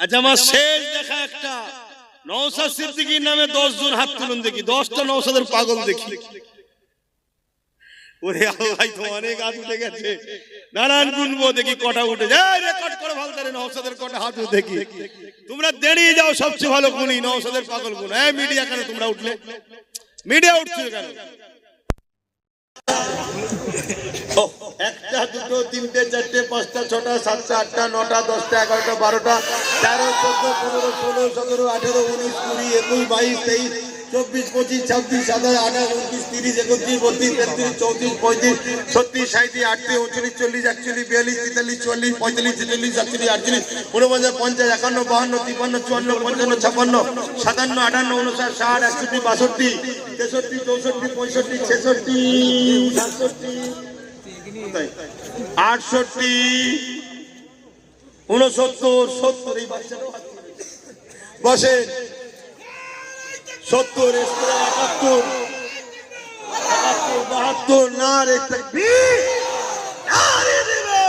আচ্ছা আমার শেষ দেখা একটা। নৌসাদ সিদ্দিকির নামে দশ জন হাত তুলুন দেখি, দশটা নৌসাদের পাগল দেখি। ওরে আল্লাহ, তো অনেক হাত উঠে গেছে। নানান গুনবো দেখি কটা উঠে যায়। রেকর্ড করে ভালো নৌসাদের কটা হাত উঠে দেখি। তোমরা দাঁড়িয়ে যাও, সবচেয়ে ভালো গুণী নৌসাদের পাগল গুণ। হ্যাঁ মিডিয়া কেন তোমরা উঠলে। মিডিয়া উঠছে কেন? একটা, দুটো, তিনটে, চারটে, পাঁচটা, ছটা, সাতটা, আটটা, নটা, দশটা, এগারোটা, বারোটা, তেরো, চোদ্দ, পনেরো, ষোলো, সতেরো, আঠেরো, উনিশ, কুড়ি, একুশ, বাইশ, তেইশ, চব্বিশ, পঁচিশ, ছাব্বিশ, সাতাশ, আঠাশ, উনত্রিশ, তিরিশ, একত্রিশ, বত্রিশ, তেত্রিশ, চৌত্রিশ, পঁয়ত্রিশ, ছত্রিশ সাঁত্রিশ আটত্রিশ, উনচল্লিশ, চল্লিশ, একচল্লিশ, বিয়াল্লিশ, তেতাল্লিশ, চুয়াল্লিশ, পঁয়তাল্লিশ, ছেচল্লিশ, সাতচল্লিশ, আটচল্লিশ, উনপঞ্চাশ, পঞ্চাশ, একান্ন, বাহান্ন তিপ্পান্ন চুয়ান্ন, পঞ্চান্ন ছাপ্পান্ন সাতান্ন, আটান্ন উনষাট ষাট, একষট্টি, বাষট্টি, তেষট্টি, চৌষট্টি, পঁয়ষট্টি, ছেষট্টি, সাতষট্টি। আটষট্টি উনসত্তর সত্তর এই সত্তর একাত্তর। বাহাত্তর না রে তাকবীর! নারে দিবে!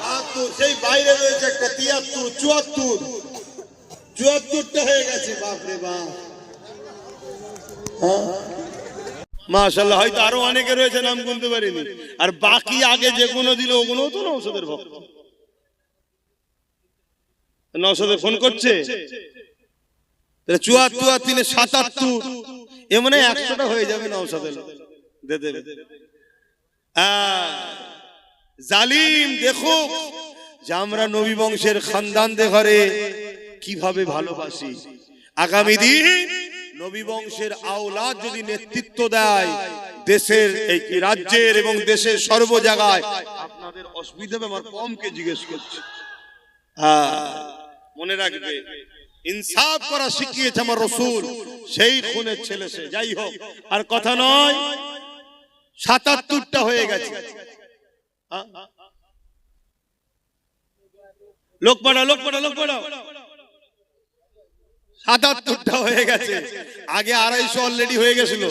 বাহাত্তর, সেই বাইরে রয়েছে একটা তিয়াত্তর চুয়াত্তর। চুয়াত্তরটা হয়ে গেছে বাপরে বাপ। মাশাল্লাহ হয়তো আরও অনেকে রয়েছে, নাম গুনতে পারিনি। আর বাকি আগে যে কোনো দিল ওগুলো তো নৌসদের ভক্ত। নৌসদে ফোন করছে? চুয়াত্তর, তিনে সাতাত্তর, এ মানে একশোটা হয়ে যাবে নৌসদে দে জালিম, দেখো, যে আমরা নবী বংশের খানদানদের ঘরে কীভাবে ভালোবাসি। আগামী দিন নবী বংশের আওলাদ যদি নেতৃত্ব দেয় দেশের এই রাজ্যের এবং দেশের সর্ব জায়গায় আপনাদের অসুবিধা আমার কমকে জিজ্ঞেস করছে। হ্যাঁ, মনে রাখবে ইনসাফ করা শিখিয়েছে আমার রসুল সেই খুনের ছেলে সে। যাই হোক আর কথা নয় সাতাত্তরটা হয়ে গেছে? লোক পাড়া লোক পাড়া লোক পাড়া সাতাত্তরটা হয়ে গেছে। আগে আড়াইশো অলরেডি হয়ে গেছিল।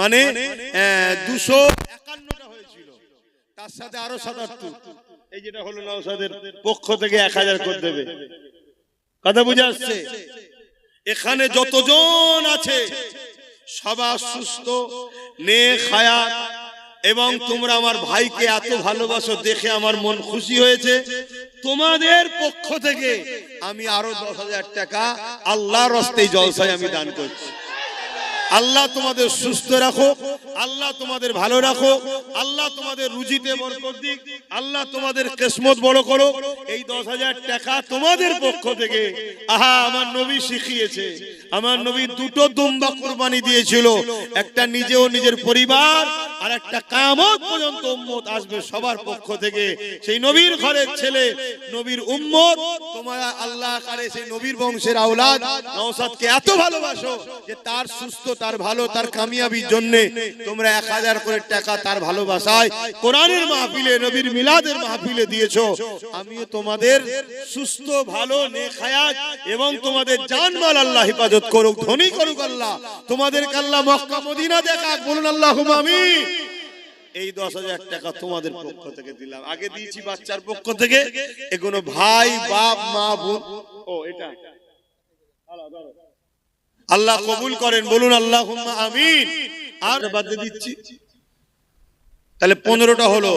মানে দুশো একান্নটা হয়েছিল। তার সাথে আরও সাতাত্তর। এই যেটা হলো নওসাদের পক্ষ থেকে এক হাজার করে দেবে। কথা বুঝে আসছে এখানে যতজন আছে সবার সুস্থ নে খায়াত এবং তোমরা আমার ভাইকে এত ভালোবাসো দেখে আমার মন খুশি হয়েছে। তোমাদের পক্ষ থেকে আমি আরও দশ হাজার টাকা আল্লাহর রস্তে জলসায় আমি দান করছি। আল্লাহ তোমাদের সুস্থ রাখো, আল্লাহ তোমাদের ভালো রাখো, আল্লাহ তোমাদের রুজিতে বরকত দিক, আল্লাহ তোমাদের কিসমত বড় করো। এই দশ হাজার টাকা তোমাদের পক্ষ থেকে। আহা, আমার নবী শিখিয়েছে, আমার নবী দুটো দুম্বা কোরবানি দিয়েছিল, একটা নিজেও নিজের পরিবার, আর একটা কামত পর্যন্ত উম্মত আসবে সবার পক্ষ থেকে। সেই নবীর ঘরের ছেলে, নবীর উম্মত, তোমার আল্লাহ সেই নবীর বংশের আওলাদ। নওসাদকে এত ভালোবাসো যে তার সুস্থ তার ভালো, তার কামিয়াবির জন্য তোমরা এক হাজার করে টাকা তার ভালোবাসায় কোরআনের মাহফিলে, নবীর মিলাদের মাহফিলে দিয়েছ। আমিও তোমাদের সুস্থ, ভালো এবং তোমাদের জানমাল আল্লাহ হেফাজত করুক, ধনী করুক আল্লাহ। তোমাদেরকে আল্লাহ মক্কা, মদিনা দেখাক, বলুন আল্লাহ আমি এই দশ হাজার টাকা তোমাদের পক্ষ থেকে দিলাম। আগে দিয়েছি বাচ্চার পক্ষ থেকে। এগুলো ভাই, বাপ, মা, বোন। ও, এটা। আল্লাহ কবুল করেন বলুন আল্লাহ আমিন। আর বাদ দিচ্ছি। তাহলে পনেরোটা হলো।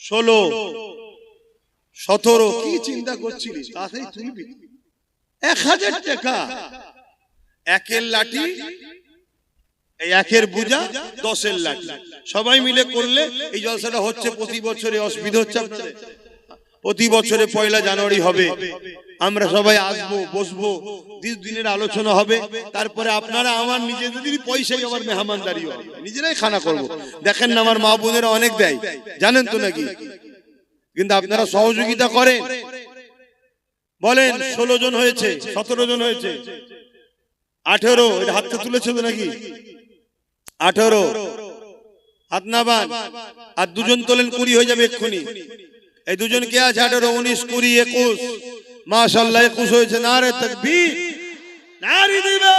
ষোলো। সতেরো। কি চিন্তা করছিলি তাতেই তুলবি। এক হাজার টাকা। একের লাঠি এই একের বুঝা দশের লাঠি। সবাই মিলে করলে এই জলসাটা হচ্ছে প্রতি বছরে অসুবিধা হচ্ছে প্রতি বছরে পয়লা জানুয়ারি হবে। আমরা সবাই আসব, বসবো দিন দিনের আলোচনা হবে, তারপরে আপনারা আমার নিজেদের পয়সাই আমার মেহমানদারি হবে নিজেরাই খানা করব। দেখেন না আমার মা বোনেরা অনেক দেয়, জানেন তো নাকি? কিন্তু আপনারা সহযোগিতা করেন। বলেন, ষোলো জন হয়েছে, সতেরো জন হয়েছে। আঠেরো হাতটা তুলেছে তো নাকি? আঠেরো। হাত নাবান আর দুজন তোলেন কুড়ি হয়ে যাবে এক্ষুনি। এই দুজন কে আছে? আঠেরো, উনিশ, কুড়ি, একুশ। মাশাল্লাহ একুশ হয়েছে না রে তাকবীর। নারী দিবে।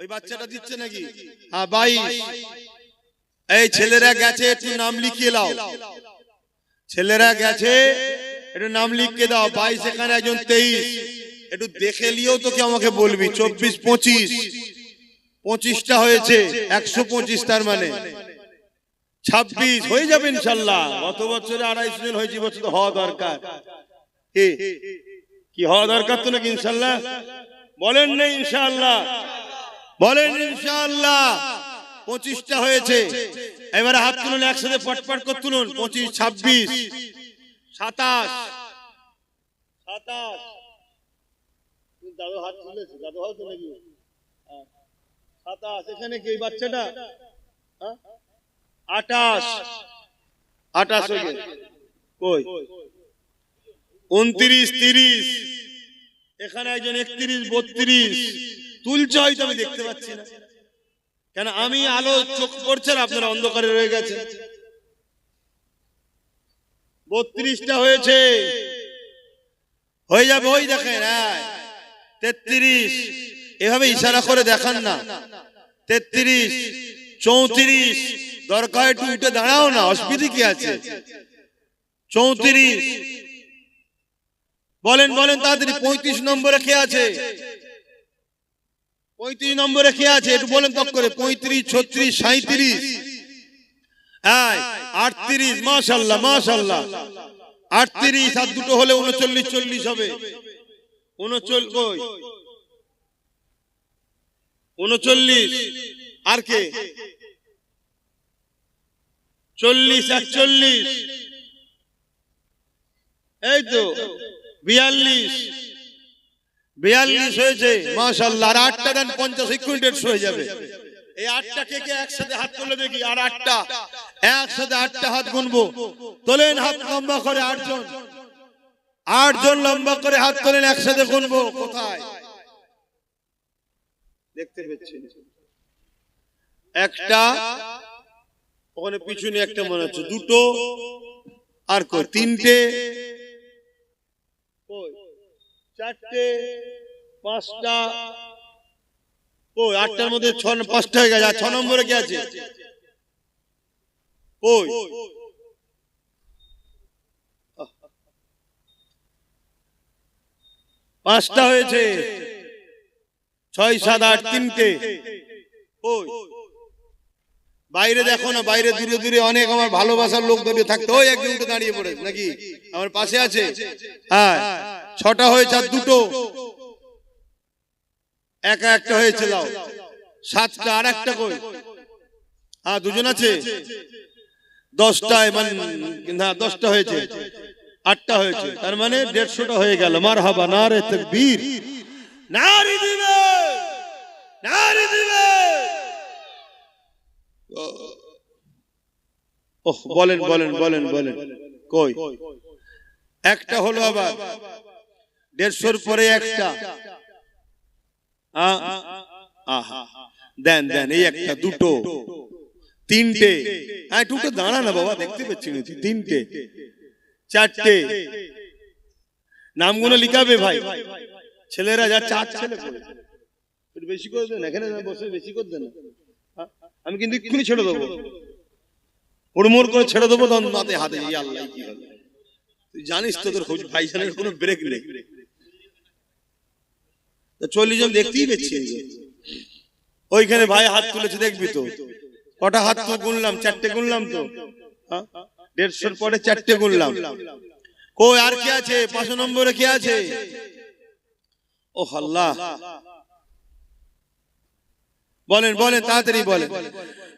ওই বাচ্চাটা দিচ্ছে নাকি? হ্যাঁ বাইশ এই ছেলেরা গেছে, একটু নাম লিখিয়ে লাও ছেলেরা গেছে, একটু নাম লিখকে দাও। বাইশ এখানে একজন তেইশ। একটু দেখে নিয়েও তোকে আমাকে বলবি। চব্বিশ, পঁচিশ। পঁচিশটা হয়েছে, একশো পঁচিশ তার মানে। ছাব্বিশ, হয়ে যাবে ইনশাল্লাহ গত বছরে আড়াইশো জন হয়েছে বছর হওয়া দরকার। কি? হওয়া দরকার তো নাকি ইনশাল্লাহ? বলেন না ইনশাল্লাহ। বলেন ইনশাল্লাহ। পঁচিশটা হয়েছে। এবারে হাত তুলুন, একসাথে পটপট করে তুলুন। পঁচিশ, ছাব্বিশ, সাতাশ সাতাশ। দাদু হাত তুলেছে, দাদু হাত তুলে হ্যাঁ। সাতাশ, এখানে কি বাচ্চাটা? হ্যাঁ? আটাশ আটাশ হয়ে গেছে। কই? উনত্রিশ, তিরিশ। এখানে একজন একত্রিশ, বত্রিশ। তুলছে হয়তো আমি দেখতে পাচ্ছি না। কেন আমি আলো, চোখ পড়ছে আপনারা অন্ধকারে রয়ে গেছে বত্রিশটা হয়েছে। হয়ে যাবে, ওই দেখেন তেত্রিশ। এভাবে ইশারা করে দেখান না। তেত্রিশ, চৌত্রিশ। দরকার একটু উঠে দাঁড়াও না, অসুবিধে কি আছে? চৌত্রিশ বলেন বলেন তাড়াতাড়ি পঁয়ত্রিশ নম্বরে কে আছে? পঁয়ত্রিশ নম্বরে কে আছে? একটু বলেন তক করে, পঁয়ত্রিশ, ছত্রিশ সাঁত্রিশ আটত্রিশ, মাশাল্লাহ মাশাল্লাহ। আটত্রিশ আর দুটো হলে উনচল্লিশ, চল্লিশ হবে। উনচল্লিশ উনচল্লিশ। আর কে? চল্লিশ, একচল্লিশ। এই তো। বিয়াল্লিশ। বিয়াল্লিশ হয়েছে মাশাল্লাহ আর আটটা দেন পঞ্চাশ ইকুইন্টেড হয়ে যাবে। এই আটটা কে একসাথে হাত তুলে দেখি, আর আটটা। একসাথে আটটা হাত গুনবো তোলেন হাত লম্বা করে আটজন। আটজন লম্বা করে হাত তোলেন, একসাথে গুনবো কোথায়? একটা, ওখানে পিছনে একটা মনে হচ্ছে, দুটো, আর তিনটে চারটে পাঁচটা। ও আটটার মধ্যে ছ পাঁচটা হয়ে গেছে আর ছ নম্বরে কি আছে? কই পাঁচটা হয়েছে। ছয় সাত আট তিনটে। কই বাইরে দেখো না, বাইরে দূরে দূরে অনেক আমার ভালোবাসার লোক দাঁড়িয়ে থাকতো। ওই একজন উঠে দাঁড়িয়ে পড়ে, নাকি? আমার পাশে আছে। হ্যাঁ ছটা হয়েছে আর দুটো। একা একটা হয়েছে, দাও। সাতটা, আর একটা কই? হ্যাঁ দুজন আছে। দশটায় মানে না, দশটা হয়েছে। আটটা হয়েছে। তার মানে দেড়শোটা হয়ে গেল। মার হাবা না রে বীর নারী দিবে! নারী দিবে! বলেন বলেন বলেন বলেন। কই? একটা হলো আবার। দেড়শোর পরে একটা। দেন দেন, এই একটা, দুটো। তিনটে। হ্যাঁ দুটো দাঁড়া না বাবা, দেখতে পাচ্ছি না তিনটে। চারটে। নামগুলো লিখাবে ভাই। ছেলেরা যা চার ছেলে বেশি করে দেন, এখানে বসে বেশি করে দেন? আমি কিন্তু এক্ষুনি ছেড়ে দেবো। হুড়মুড় করে ছেড়ে দেবো, তখন মাথায় হাতে এই আল্লাহ কি হবে তুই জানিস তো তোর ভাইজানের কোনো ব্রেক নেই। চল্লিশ জন দেখতেই পেয়েছি ওইখানে ভাই হাত তুলেছে, দেখবি তো। কটা হাত তো গুনলাম, চারটে গুনলাম তো। হ্যাঁ? দেড়শোর পরে চারটে গুনলাম। কই, আর কে আছে? পাঁচ নম্বরে কে আছে? ও আল্লাহ। বলেন বলেন তাড়াতাড়ি বলেন।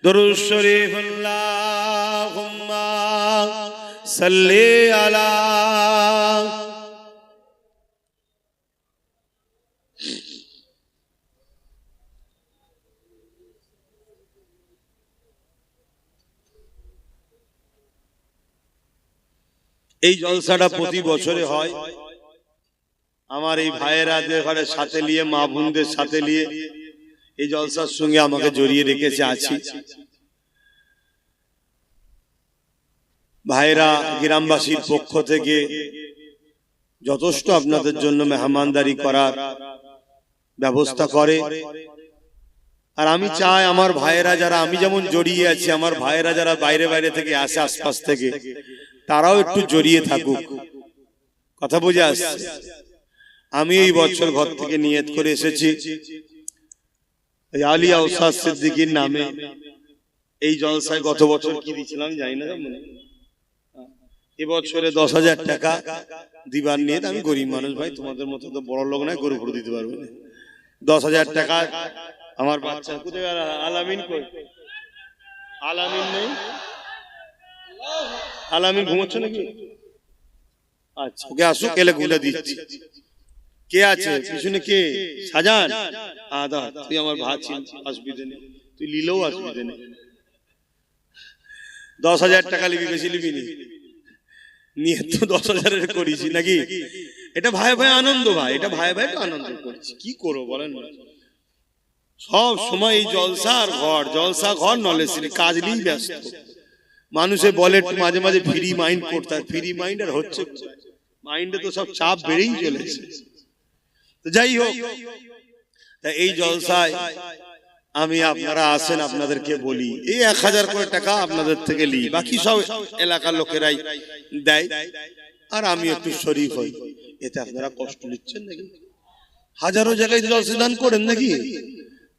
দরুদ শরীফ আল্লাহুম্মা সাল্লি আলা এই জলসাটা প্রতি বছরে হয়। আমার এই ভাইয়েরা যে ঘরে সাথে নিয়ে মা বোনদের সাথে নিয়ে এই জলসার সঙ্গে আমাকে জড়িয়ে রেখেছে আছি। ভাইরা, গ্রামবাসীর পক্ষ থেকে যথেষ্ট আপনাদের জন্য মেহমানদারি করার ব্যবস্থা করে। আর আমি চাই আমার ভাইয়েরা যারা, আমি যেমন জড়িয়ে আছি, আমার ভাইয়েরা যারা বাইরে বাইরে থেকে আসে আশপাশ থেকে, তারাও একটু জড়িয়ে থাকুক। কথা বুঝে আসছে? আমি এই বছর ঘর থেকে নিয়ত করে এসেছি। এই আলিয়া ওসাদ সিদ্দিকির নামে এই জলসায় গত বছর কি দিয়েছিলাম জানি না মনে এবছরে দশ হাজার টাকা দিবার নিয়ে আমি গরিব মানুষ ভাই তোমাদের মতো তো বড় লোক নয় গরু দিতে পারব না। দশ হাজার টাকা আমার বাচ্চা কোথায়? আলামিন কই? আলামিন নেই? আলামিন ঘুমোচ্ছে নাকি? আচ্ছা। ওকে আসুক এলে গুলে দিচ্ছি। কে আছে? পিছনে কে? সাজান। আদা তুই আমার ভাত ছিল অসুবিধে নেই তুই লিলেও অসুবিধে নেই দশ হাজার টাকা লিবি, বেশি লিবি নি। নিয়ে তো দশ হাজারের করিছি নাকি? এটা ভাই ভাই আনন্দ ভাই, এটা ভাই ভাই তো আনন্দ করছি। কি করব বলেন সব সময় এই জলসা আর ঘর, জলসা ঘর নলেজ কাজ নিয়েই ব্যস্ত। মানুষে বলে মাঝে মাঝে ফ্রি মাইন্ড করতে ফ্রি মাইন্ড আর হচ্ছে মাইন্ডে তো সব চাপ বেড়েই চলেছে। তো যাই হোক এই জলসায় আমি আপনারা আসেন আপনাদেরকে বলি। এই এক হাজার করে টাকা আপনাদের থেকে লি বাকি সব এলাকার লোকেরাই দেয়। আর আমি একটু শরীফ হই এতে আপনারা কষ্ট নিচ্ছেন নাকি? হাজারো জায়গায় জলসা দান করেন নাকি?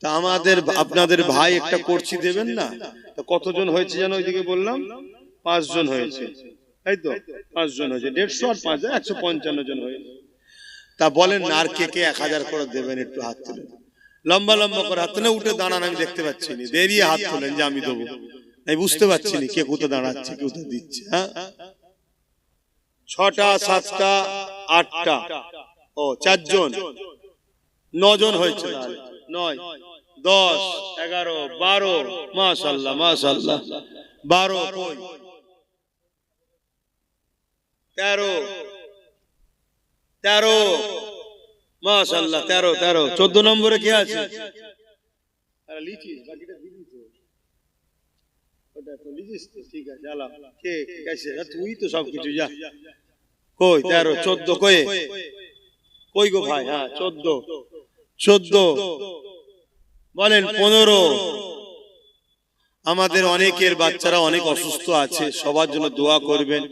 তা আমাদের আপনাদের ভাই একটা করছি দেবেন না? তা কতজন হয়েছে যেন ওইদিকে বললাম? পাঁচজন হয়েছে। তাই তো? পাঁচজন হয়েছে। দেড়শো আর পাঁচ একশো পঞ্চান্ন জন হয়েছে। তা বলেন আর কে কে এক হাজার করে দেবেন একটু হাত তুলে। লম্বা লম্বা করে হাত তুলে, উঠে দাঁড়ান, আমি দেখতে পাচ্ছি না। দেরিয়ে হাত তোলেন যে আমি দেবো। আমি বুঝতে পারছি না কে কোথায় দাঁড়াচ্ছে, কে কোথায় দিচ্ছে হ্যাঁ? ছটা, সাতটা, আটটা। ও, চারজন। নজন হয়েছে নয়, দশ, এগারো, বারো। মাশাল্লাহ মাশাল্লাহ। বারো তেরো। তেরো। মাশাল্লাহ তেরো তেরো। চোদ্দ নম্বরে কে আছে? তুই তো সবকিছু যা। কই তেরো চোদ্দ কয়ে কই গো ভাই? হ্যাঁ চোদ্দ। চোদ্দ। বলেন পনেরো। আমাদের অনেকের বাচ্চারা অনেক অসুস্থ আছে সবার জন্য দোয়া করবেন।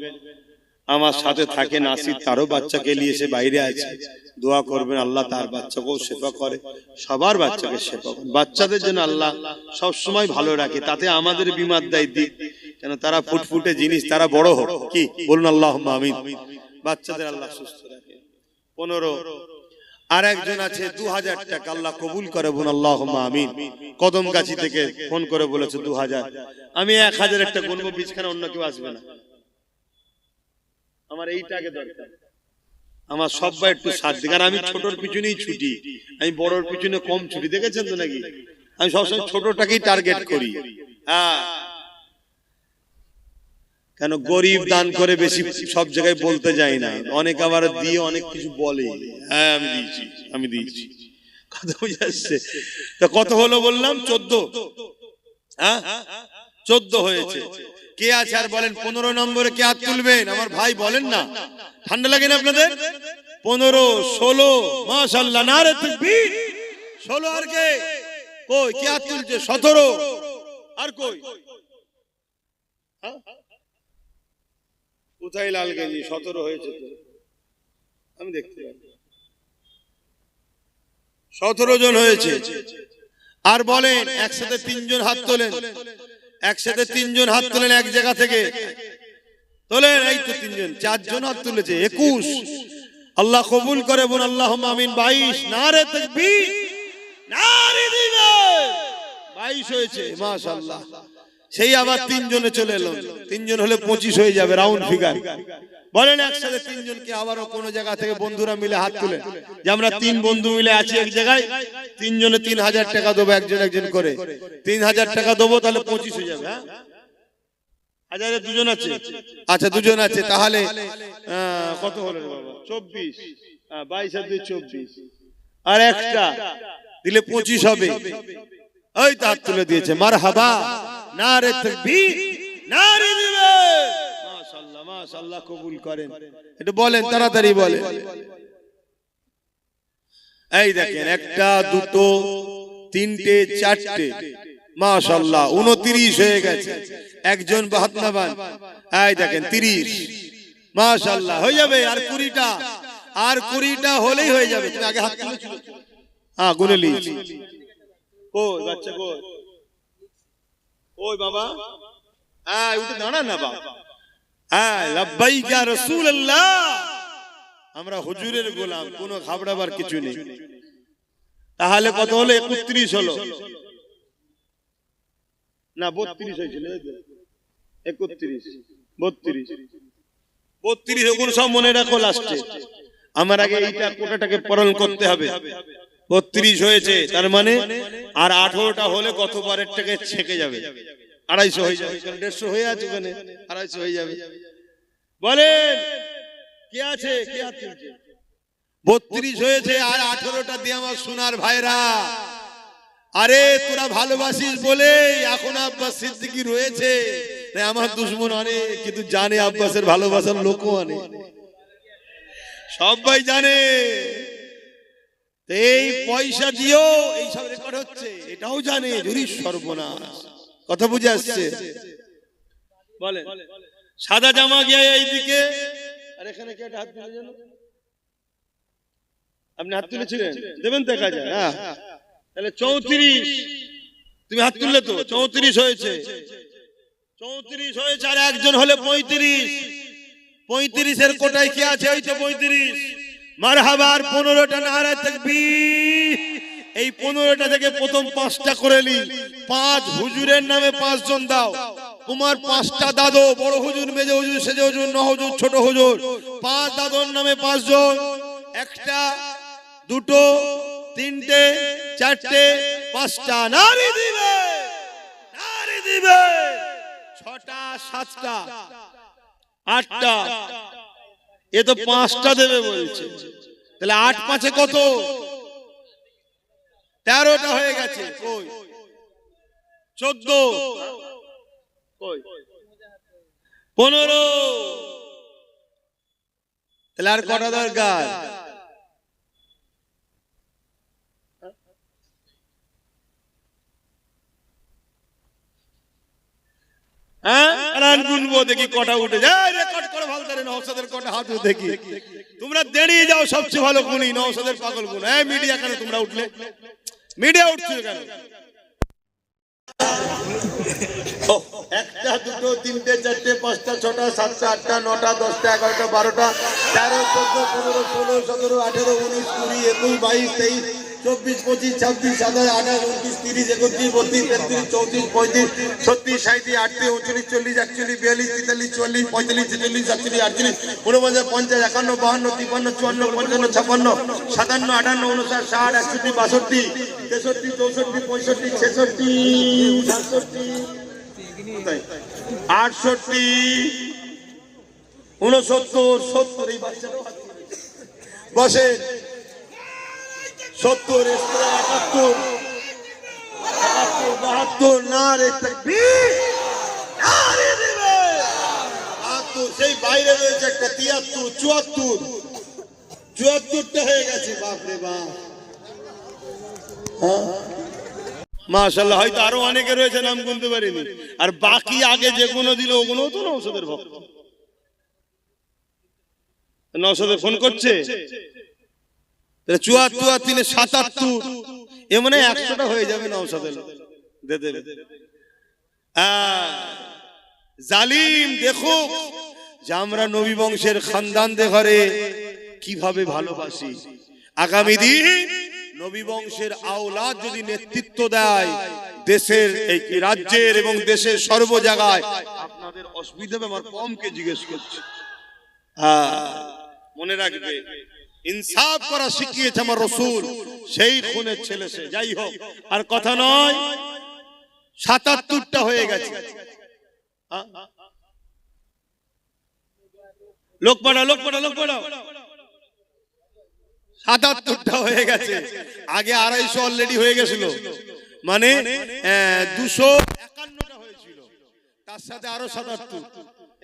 আমার সাথে থাকে নাসির তারও বাচ্চাকে নিয়ে এসে বাইরে আছে। দোয়া করবেন আল্লাহ তার বাচ্চাকেও সেবা করে। সবার বাচ্চাকে সেবা করে। বাচ্চাদের জন্য আল্লাহ সব সময় ভালো রাখে। তাতে আমাদের বিমার দায় দিক। কেন তারা ফুটফুটে জিনিস তারা বড় হোক। কি? বলুন আল্লাহ আমিন। বাচ্চাদের আল্লাহ সুস্থ রাখে। পনেরো। আর একজন আছে দু হাজার টাকা। আল্লাহ কবুল করে বোন আল্লাহ আমিন। কদম গাছি থেকে ফোন করে বলেছে দু হাজার আমি এক হাজার একটা গুনবো বিছখানে অন্য কেউ আসবে না আমার এইটাকে দরকার। আমার সবাই একটু সাথ দিক। আমি ছোটর পিছনেই ছুটি। আমি বড়র পিছনে কম ছুটি। দেখেছেন তো নাকি? আমি সবসময় ছোটটাকেই টার্গেট করি। হ্যাঁ। কেন গরিব দান করে বেশি সব জায়গায় বলতে যাই না। অনেক আবার দিয়ে অনেক কিছু বলে। হ্যাঁ আমি দিয়েছি। আমি দিয়েছি। কথা বুঝে তা কত হলো বললাম? চোদ্দ। হ্যাঁ? চোদ্দ হয়েছে। কে আছে আর বলেন, পনেরো নম্বরে কে হাত তুলবেন? আমার ভাই বলেন না। ঠান্ডা লাগে না আপনাদের? পনেরো, ষোলো মাশাল্লাহ না রে ষোলো আর কে? কই, কে হাত তুলছে? সতেরো। আর কই? কোথায় লাল গেঞ্জি? সতেরো হয়েছে তো। আমি দেখতে সতেরো জন হয়েছে। আর বলেন, একসাথে তিনজন হাত তোলেন। একসাথে তিনজন হাত তুলেন এক জায়গা থেকে। তোলেন এই তো তিনজন। চারজন হাত তুলেছে। একুশ। আল্লাহ কবুল করে বোন আল্লাহ আমিন। বাইশ। না রে বাইশ হয়েছে। মাশাল্লাহ সেই আবার তিনজনে চলে এলো। তিনজন হলে পঁচিশ হয়ে যাবে রাউন্ড ফিগার। বলেন একসাথে তিনজনকে আবারও কোনো জায়গা থেকে বন্ধুরা মিলে হাত তুলে। যে আমরা তিন বন্ধু মিলে আছি এক জায়গায় তিনজনে তিন হাজার টাকা দেবো একজন একজন করে। তিন হাজার টাকা দেবো তাহলে পঁচিশ হয়ে যাবে হ্যাঁ? হাজারে দুজন আছে? আচ্ছা দুজন আছে তাহলে কত হলো বাবা? চব্বিশ। বাইশ আর দুই চব্বিশ। আর একটা দিলে পঁচিশ হবে। ওই তো হাত তুলে দিয়েছে। মার হাবা না রে না রে মাশাআল্লাহ মাশাআল্লাহ কবুল করেন। একটু বলেন তাড়াতাড়ি বলেন। এই দেখেন একটা দুটো তিনটে চারটে। মাশাআল্লাহ উনত্রিশ হয়ে গেছে। একজন বাহাত্মাবান এই দেখেন তিরিশ। মাশাল্লাহ হয়ে যাবে আর কুড়িটা। আর কুড়িটা হলেই হয়ে যাবে। তুমি আগে হাত? হ্যাঁ গুনে নিয়েছি কই বাচ্চা কই? ওই বাবা? হ্যাঁ উঠে দাঁড়া না বাবা আমরা হুজুরের গোলাম কোনো ঘাবড়াবার কিছু নেই। তাহলে কত হলো? একত্রিশ হলো। না বত্রিশ হয়েছিল একত্রিশ বত্রিশ। বত্রিশ ওগুন সব মনে রাখো লাস্টে আমার আগে এইটা কোটাটাকে পরণ করতে হবে। বত্রিশ হয়েছে তার মানে আর আঠারোটা হলে কত বারেরটাকে ছেকে যাবে? আড়াইশো হয়ে যাবে। দেড়শো হয়ে আছে ওখানে। আড়াইশো হয়ে যাবে। বলেন। কে আছে? কে তুলছে? বত্রিশ হয়েছে আর আঠারোটা দিয়ে আমার সোনার ভাইরা। আরে তোরা ভালোবাসিস বলে এখন আব্বাস সিদ্দিকি রয়েছে। আমার দুশ্মন অনেক কিন্তু জানে আব্বাসের ভালোবাসার লোকও অনেক সবাই জানে। এই পয়সা দিও এইসব রেকর্ড হচ্ছে। এটাও জানে যদি সর্বনাশ। কথা বুঝে আসছে। বলে সাদা জামা গিয়ে এইদিকে। আর এখানে কে একটা হাত তুলে যেন আপনি হাত তুলেছিলেন? দেবেন দেখা যায় হ্যাঁ। তাহলে চৌত্রিশ। তুমি হাত তুললে তো চৌত্রিশ হয়েছে। চৌত্রিশ হয়েছে আর একজন হলে পঁয়ত্রিশ। পঁয়ত্রিশের কোটায় কি আছে? ওই তো পঁয়ত্রিশ। মার হাবার পনেরোটা নারা থাকবি এই পনেরোটা থেকে প্রথম পাঁচটা করে নি পাঁচ হুজুরের নামে পাঁচজন দাও। তোমার পাঁচটা দাদো, বড় হুজুর, মেজে হুজুর, সেজে হুজুর, ন হুজুর, ছোট হুজুর। পাঁচ দাদর নামে পাঁচজন। একটা, দুটো, তিনটে, চারটে, পাঁচটা। নারী দিবে! নারী দিবে! ছটা, সাতটা, আটটা। এ তো পাঁচটা দেবে বলছে। তাহলে আট পাঁচে কত? তেরোটা হয়ে গেছে চোদ্দ। পনেরো। তাহলে আর কটা দরকার? হ্যাঁ? তোমরা দেরিয়ে যাও, সবচেয়ে ভালো গুনি নওসাদের পাগল গুণ। হ্যাঁ মিডিয়া কেন তোমরা উঠলে। মিডিয়া উঠছে কেন একটা, দুটো, তিনটে, চারটে, পাঁচটা, ছটা, সাতটা, আটটা, নটা, দশটা, এগারোটা, বারোটা, তেরো, চোদ্দ, পনেরো, ষোলো, সতেরো, আঠেরো, উনিশ, কুড়ি, একুশ, বাইশ, তেইশ চব্বিশ, পঁচিশ, ছাব্বিশ, সাতাশ, আঠাশ, উনত্রিশ, তিরিশ, একত্রিশ, বত্রিশ, তেত্রিশ, চৌত্রিশ, পঁয়ত্রিশ, ছত্রিশ সাঁত্রিশ আটত্রিশ, উনচল্লিশ, চল্লিশ, একচল্লিশ, বিয়াল্লিশ, তেতাল্লিশ, চুয়াল্লিশ, পঁয়তাল্লিশ, ছেচল্লিশ, সাতচল্লিশ, আটচল্লিশ উনপঞ্চাশ পঞ্চাশ, একান্ন, বাহান্ন তিপ্পান্ন চুয়ান্ন, পঞ্চান্ন ছাপ্পান্ন সাতান্ন, আটান্ন উনষাট ষাট, একষট্টি, বাষট্টি, তেষট্টি, চৌষট্টি, পঁয়ষট্টি, ছেষট্টি আটষট্টি উনসত্তর সত্তর, এই সত্তর একাত্তর। বাহাত্তর না রে সেই বাইরে রয়েছে একটা তিয়াত্তর, চুয়াত্তর। চুয়াত্তরটা হয়ে গেছে, বাপরে বাপ। মাশাল্লাহ হয়তো আরও অনেকে রয়েছে, নাম গুনতে পারিনি। আর বাকি আগে যেগুলো দিল ওগুলো তো নৌসদের ভক্ত। নৌসদে ফোন করছে? একশোটা হয়ে যাবে জালিম, দেখো আমরা ঘরে কীভাবে ভালোবাসি। আগামী দিন নবী বংশের আওলাদ যদি নেতৃত্ব দেয় দেশের এই রাজ্যের এবং দেশের সর্ব জায়গায়, আপনাদের অসুবিধা আমার কমকে জিজ্ঞেস করছে। মনে রাখবে ইনসাফ করা শিখিয়েছে আমার রসুল। সেই খুনের ছেলে সে। যাই হোক আর কথা নয় সাতাত্তরটা হয়ে গেছে? লোক পাড়া লোক পাড়া লোক পাড়া সাতাত্তরটা হয়ে গেছে। আগে আড়াইশো অলরেডি হয়ে গেছিল। মানে দুশো একান্নটা হয়েছিল। তার সাথে আরও সাতাত্তর।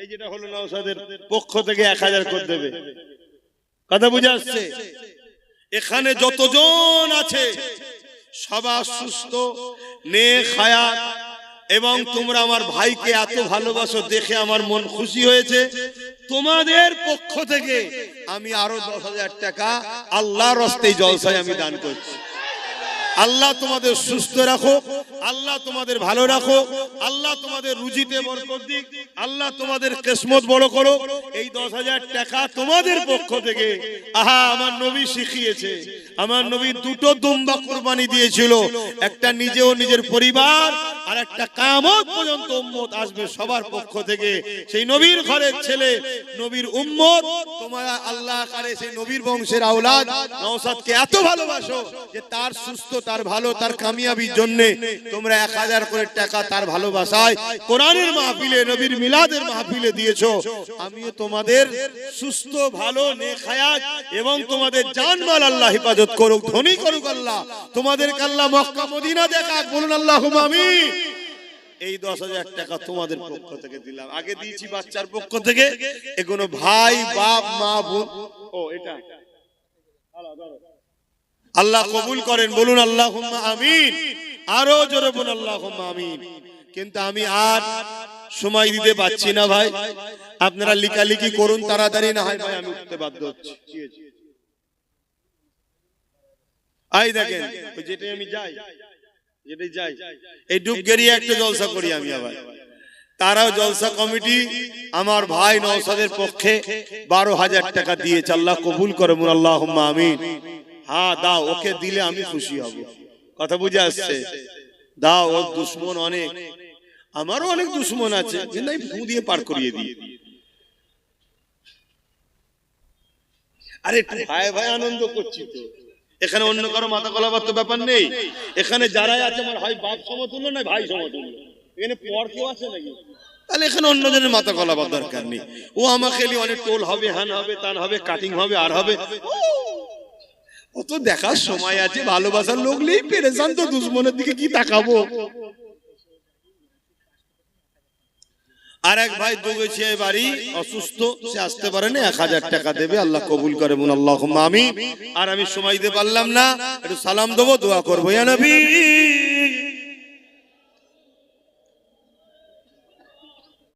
এই যেটা হলো নওসাদের পক্ষ থেকে এক হাজার করে দেবে। কথা বুঝে আসছে? এখানে যতজন আছে সবার সুস্থ নে খায়া এবং তোমরা আমার ভাইকে এত ভালোবাসো দেখে আমার মন খুশি হয়েছে। তোমাদের পক্ষ থেকে আমি আরও দশ হাজার টাকা আল্লাহর রস্তে জলসায় আমি দান করছি। আল্লাহ তোমাদের সুস্থ রাখো, আল্লাহ তোমাদের ভালো রাখো, আল্লাহ তোমাদের রুজিতে আল্লাহ তোমাদের কিসমত বড় করো। এই দশ হাজার টাকা তোমাদের পক্ষ থেকে, আহা, আমার নবী শিখিয়েছে, আমার নবী দুটো দুম্বা কুরবানি দিয়েছিল, একটা নিজে ও নিজের পরিবার, আর একটা কামত পর্যন্ত উম্মত আসবে সবার পক্ষ থেকে। সেই নবীর ঘরের ছেলে, নবীর উম্মত, তোমরা আল্লাহ সেই নবীর বংশের আওলাদ নওসাদকে এত ভালোবাসো যে তার সুস্থ তার ভালো, তার কামিয়াবির জন্য তোমরা এক হাজার করে টাকা তার ভালোবাসায় কোরআনের মাহফিলে, নবীর মিলাদের মাহফিলে দিয়েছ। আমিও তোমাদের সুস্থ, ভালো এবং তোমাদের জানমাল আল্লাহ হেফাজত করুক, ধনী করুক আল্লাহ। তোমাদেরকে আল্লাহ মক্কা, মদিনা দেখাক, বলুন আল্লাহ আমি এই দশ হাজার টাকা তোমাদের পক্ষ থেকে দিলাম। আগে দিয়েছি বাচ্চার পক্ষ থেকে। এগুলো ভাই, বাপ, মা, বোন। ও, এটা। আল্লাহ কবুল করেন, বলুন আল্লাহ আমিন। আরও জোরে বলুন আল্লাহ আমিন। কিন্তু আমি আর সময় দিতে পারছি না ভাই। আপনারা লিকালিকি করুন, তাড়াতাড়ি না হয় আমি উঠতে বাধ্য হচ্ছি। আই দেখেন আমি যাই, যেটাই যাই, এই একটা জলসা করি আমি আবার। তারাও জলসা কমিটি, আমার ভাই নওসাদের পক্ষে বারো হাজার টাকা দিয়েছে। আল্লাহ কবুল করে মুন আল্লাহ আমিন। হ্যাঁ দাও, ওকে দিলে আমি খুশি হব। কথা বুঝে আসছে? দাও, ওর দুশ্মন অনেক। আমারও অনেক দুশ্মন আছে, কিন্তু আমি ফু দিয়ে পার করিয়ে দিই। আরে ভাই ভাই আনন্দ করছি তো। এখানে অন্য কারও মাথা গলাবার তো ব্যাপার নেই। এখানে যারাই আছে, আমার হয় বাপ সমতুল্য না ভাই সমতুল্য। এখানে পর কেউ আছে নাকি? তাহলে এখানে অন্যজনের মাথা গলাবার দরকার নেই। ও আমাকে অনেক টোল হবে হ্যান হবে, তান হবে কাটিং হবে, আর হবে। ও তো দেখার সময় আছে, ভালোবাসার লোক নেই পেরেছান তো দুশ্মনের দিকে কি তাকাবো? আর এক ভাই দুগেছিয়া বাড়ি, অসুস্থ, সে আসতে পারে না, এক হাজার টাকা দেবে, আল্লাহ কবুল করে বোন আল্লাহ আমি আর আমি সময় দিতে পারলাম না, একটু সালাম দেবো, দোয়া করব নবী।